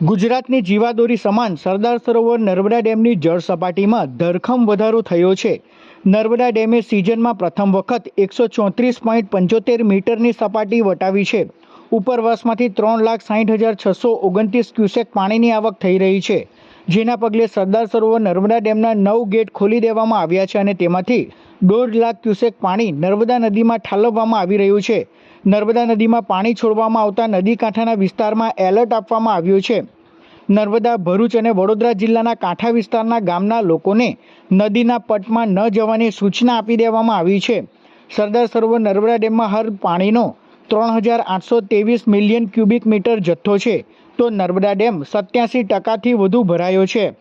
ગુજરાતની જીવાદોરી સમાન સરદાર સરોવર નર્મદા ડેમની જળ સપાટીમાં ધરખમ વધારો થયો છે. નર્મદા ડેમે સિઝનમાં પ્રથમ વખત એકસો ચોત્રીસ પોઈન્ટ પંચોતેર મીટરની સપાટી વટાવી છે. ઉપરવાસમાંથી ત્રણ લાખ સાઠ હજાર છસો ઓગણત્રીસ ક્યુસેક પાણીની આવક થઈ રહી છે. જેના પગલે સરદાર સરોવર નર્મદા ડેમના નવ ગેટ ખોલી દેવામાં આવ્યા છે અને તેમાંથી દોઢ લાખ ક્યુસેક પાણી નર્મદા નદીમાં ઠાલવવામાં આવી રહ્યું છે. નર્મદા નદીમાં પાણી છોડવામાં આવતા નદી કાંઠાના વિસ્તારમાં એલર્ટ આપવામાં આવ્યું છે. નર્મદા, ભરૂચ અને વડોદરા જિલ્લાના કાંઠા વિસ્તારના ગામના લોકોને નદીના પટમાં ન જવાની સૂચના આપી દેવામાં આવી છે. સરદાર સરોવર નર્મદા ડેમમાં હર પાણીનો ત્રણ હજાર આઠસો ત્રેવીસ મિલિયન ક્યુબિક મીટર જથ્થો છે. તો નર્મદા ડેમ સત્યાસી ટકાથી વધુ ભરાયો છે.